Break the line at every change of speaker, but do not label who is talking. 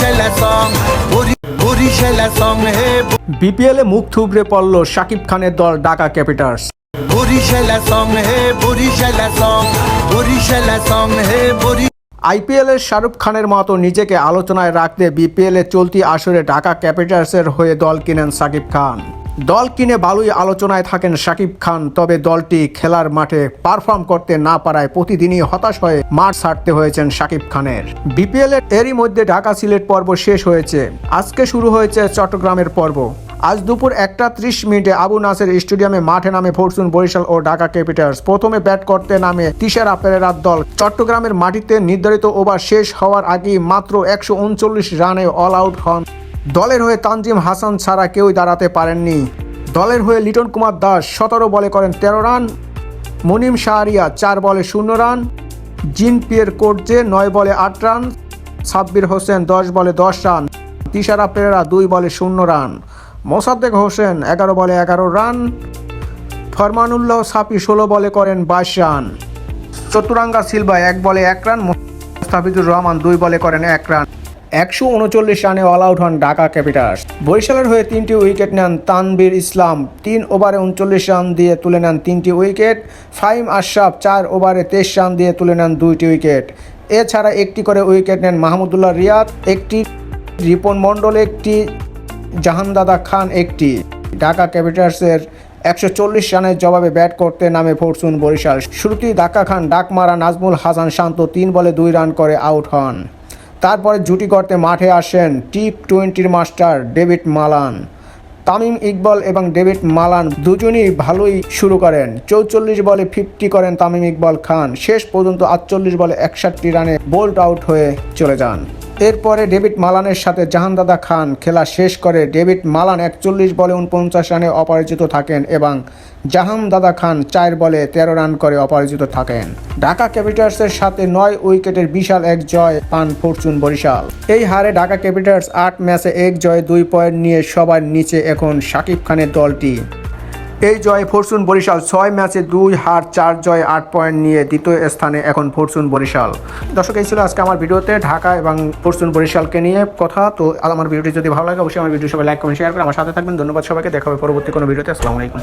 বরিশালা song বরিশালা song হে
বিপিএলে মুখ থুবড়ে পড়ল শাকিব খানের দল ঢাকা ক্যাপিটালস।
বরিশালা সং হে বরিশালা সং বরিশালা সং হে বরি
আইপিএলের শাহরুখ খানের মতো নিজেকে আলোচনায় রাখতে বিপিএলে চলতি আসরে ঢাকা ক্যাপিটালসের হয়ে দল কিনেন শাকিব খান। দল কিনে ভালোই আলোচনায় থাকেন শাকিব খান, তবে দলটি খেলার মাঠে পারফর্ম করতে না পারায় প্রতিদিনই হতাশ হয়ে মাঠ ছাড়তে হয়েছেন শাকিব খানের। বিপিএল এর এরই মধ্যে ঢাকা সিলেট পর্ব শেষ হয়েছে। আজকে শুরু হয়েছে চট্টগ্রামের পর্ব। আজ দুপুর একটা ত্রিশ মিনিটে আবু নাসের স্টেডিয়ামে মাঠে নামে ফরচুন বরিশাল ও ঢাকা ক্যাপিটালস। প্রথমে ব্যাট করতে নামে তিশারা পেরেরার দল। চট্টগ্রামের মাটিতে নির্ধারিত ওভার শেষ হওয়ার আগেই মাত্র একশো উনচল্লিশ রানে অল আউট হন দলের হয়ে তানজিম হাসান ছাড়া কেউই দাঁড়াতে পারেননি। দলের হয়ে লিটন কুমার দাস সতেরো বলে করেন তেরো রান, মনিম শাহরিয়া চার বলে শূন্য রান জিন পিয়ের কোর্জে নয় বলে আট রান, সাব্বির হোসেন দশ বলে দশ রান, তিশারা পেরেরা দুই বলে শূন্য রান, মোসাদ্দেক হোসেন এগারো বলে এগারো রান, ফরমানুল্লাহ সাপি ষোলো বলে করেন বাইশ রান, চতুরাঙ্গা সিলভা এক বলে এক রান, মুস্তাফিজুর রহমান দুই বলে করেন এক রান। একশো উনচল্লিশ রানে অল আউট হন ঢাকা ক্যাপিটালস। বরিশালের হয়ে তিনটি উইকেট নেন তানবীর ইসলাম, তিন ওভারে উনচল্লিশ রান দিয়ে তুলে নেন তিনটি উইকেট। ফাইম আশরাফ চার ওভারে তেইশ রান দিয়ে তুলে নেন দুইটি উইকেট। এছাড়া একটি করে উইকেট নেন মাহমুদুল্লাহ রিয়াদ, একটি রিপন মণ্ডল, একটি জাহানদাদা খান, একটি। ঢাকা ক্যাপিটালসের একশো চল্লিশ রানের জবাবে ব্যাট করতে নামে ফরচুন বরিশাল। শুরুতেই ধাক্কা খান ডাক মারা নাজমুল হাসান শান্ত তিন বলে দুই রান করে আউট হন। তারপরে জুটি করতে মাঠে আসেন টি টোয়েন্টির master David Malan. Tamim Iqbal এবং ডেভিড মালান দুজনই ভালোই শুরু করেন। চৌচল্লিশ বলে ফিফটি করেন তামিম ইকবল খান। শেষ পর্যন্ত আটচল্লিশ বলে একষট্টি রানে বোল্ট আউট হয়ে চলে যান। এরপরে ডেভিড মালানের সাথে জাহানদাদা খান খেলা শেষ করে ডেভিড মালান একচল্লিশ বলে উনপঞ্চাশ রানে অপরাজিত থাকেন এবং জাহানদাদা খান চার বলে তেরো রান করে অপরাজিত থাকেন। ঢাকা ক্যাপিটালসের সাথে নয় উইকেটের বিশাল এক জয় পান ফরচুন বরিশাল। এই হারে ঢাকা ক্যাপিটালস আট ম্যাচে এক জয় দুই পয়েন্ট নিয়ে সবার নিচে এখন শাকিব খানের দলটি। এই জয়ে ফরচুন বরিশাল ছয় ম্যাচে দুই হার, চার জয় আট পয়েন্ট নিয়ে দ্বিতীয় স্থানে এখন ফরচুন বরিশাল। দর্শক, এই ছিল আজকে আমার ভিডিওতে ঢাকা এবং ফরচুন বরিশালকে নিয়ে কথা। তো আমার ভিডিওটি যদি ভালো লাগে, অবশ্যই আমার ভিডিও সবাই লাইক কমেন্ট শেয়ার করে আমার সাথে থাকবেন। ধন্যবাদ সবাইকে। দেখা হবে পরবর্তী কোনো ভিডিওতে। আসসালামু আলাইকুম।